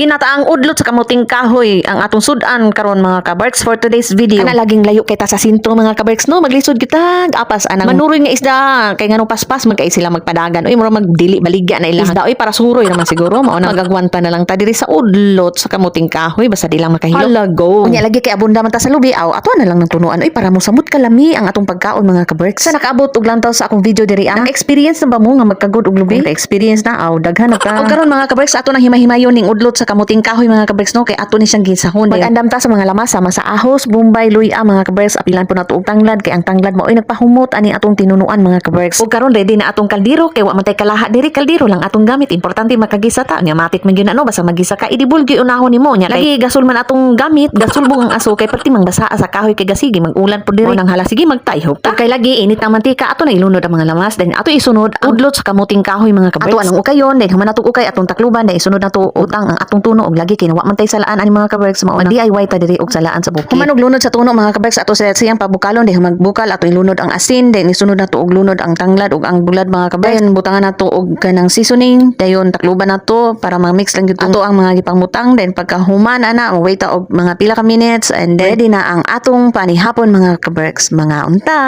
Ginataang udlot sa kamuting kahoy ang atong sudan karon mga kabarks for today's video. Ana laging layo kay ta sa sintro mga kabarks no maglisod kita apas anang manuroy nga isda kay nganong paspas magkay sila magpadagan. Uy mura magdili baligya na ilang isda uy para suroy naman siguro mao na magagwanta na lang ta diri sa udlot sa kamuting kahoy basta di lang makahilo. Hala go. Unya lagi kay abunda man ta sa lubi aw ato na lang ng tunuan uy para mo samot kalami ang atong pagkaon mga kabarks. Sa nakaabot og lantaw sa akong video diri ang experience na ba mo nga magkagod og lubi? experience na aw daghan na ka. O karon mga kabarks ato nang himahimayon ning udlot sa kamuting kahoy mga kabarks no kay ato ni siyang gisahon. Mag-andam ta sa mga lamas sama sa ahos, bombay, luya mga kabarks apilan po nato og tanglad kay ang tanglad mao'y nagpahumot ani atong tinunuan mga kabarks. Ug karon ready na atong kaldero kay wa man tay kalaha diri kaldero lang atong gamit importante makagisa ta nya matik man gyud ano basta magisa ka idibulgi unahon nimo nya lagi gasol man atong gamit gasulbong ang aso kay perti mang basa sa kahoy kay gasigi mag-ulan po diri nang hala sige magtayhog ta. Kay lagi init ang mantika ato na ilunod ang mga lamas then ato isunod ang udlot sa kamuting kahoy mga kabarks. Ato anong ukayon then human nato ukay atong takluban then isunod nato utang ang atong tuno og lagi kay man tay salaan ani mga kabarks mao DIY ta diri og salaan sa bukid. Human og lunod sa tuno mga kabarks ato sa siyang pabukalon then magbukal ato ilunod ang asin then isunod nato og lunod ang tanglad ug ang bulad mga kabarks. Dayon butangan nato og kanang seasoning dayon takluban nato para ma-mix lang gyud ato ang mga gipangmutang then pagka human ana wait og mga pila ka minutes and ready na ang atong panihapon mga kabarks mga unta.